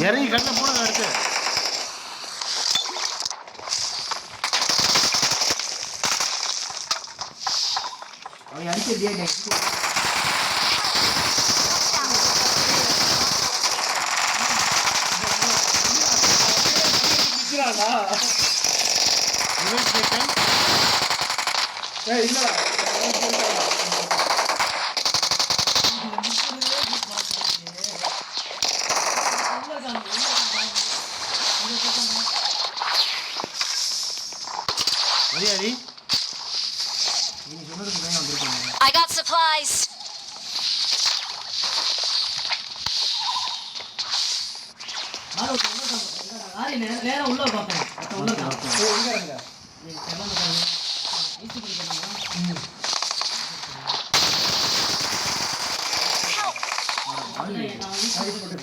இறங்கு. கண்ணை போடுங்க அடுத்து அவன் அடிக்க டிஐ மரியாதை நீ சொன்னதுக்கு தான் வந்திருக்காங்க I got supplies! ஆரி நேரா- நேரா உள்ள பார்ப்பேன் உள்ள. ஏய் இங்க இருங்க நீ கிளம்பு, கிளம்பு. ஐஸ் குடிக்கணுமா?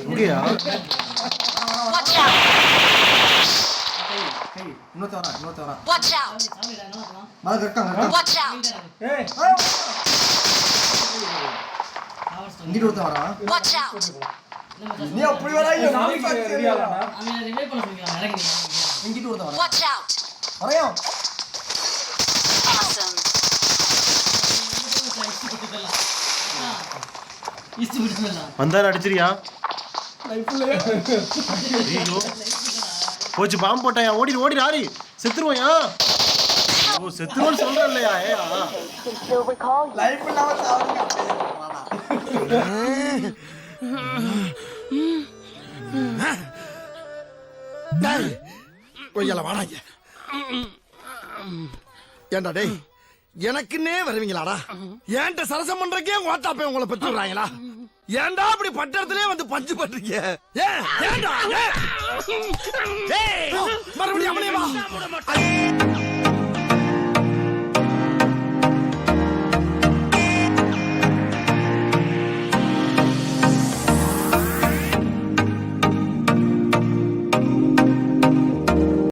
இங்கேயா Watch out! ஏய் இன்னொருத்த வரா இன்னொருத்த வரா! ஏய் Hours இங்கிட்டு ஒருத்த வரா நீ அப்படி வரா இங்க சாமிக்கு ரெடியாலாடா அவனை revive பண்ண சொல்லிக்கலாம், இறங்கி நில்லு. இங்கிட்டு ஒருத்த வரா Watch வந்தாரு அடிச்சிரியா போச்சு பாம்பு போட்டாயா ஓடி ஓடி ஆரி செத்துருவோயா ஓ செத்துருவோன்னு சொல்றேன் இல்லையா ஏ ஆ. லைஃப் இல்லாம சாவுங்க டேய் கொய்யால வாடாங்க ஏண்டா டேய் எனக்குன்னே வருவீங்களாடா? ஏன்ட்ட சரசம் பண்றக்கே ஓட்டாப்பே உங்களை பெற்று விடுறாங்களா ஏன்டா அப்படி பட்டத்திலே வந்து பஞ்சு பண்றீங்க? ஏன் ஏன்டா ஏன்? டேய், மறுபடியும்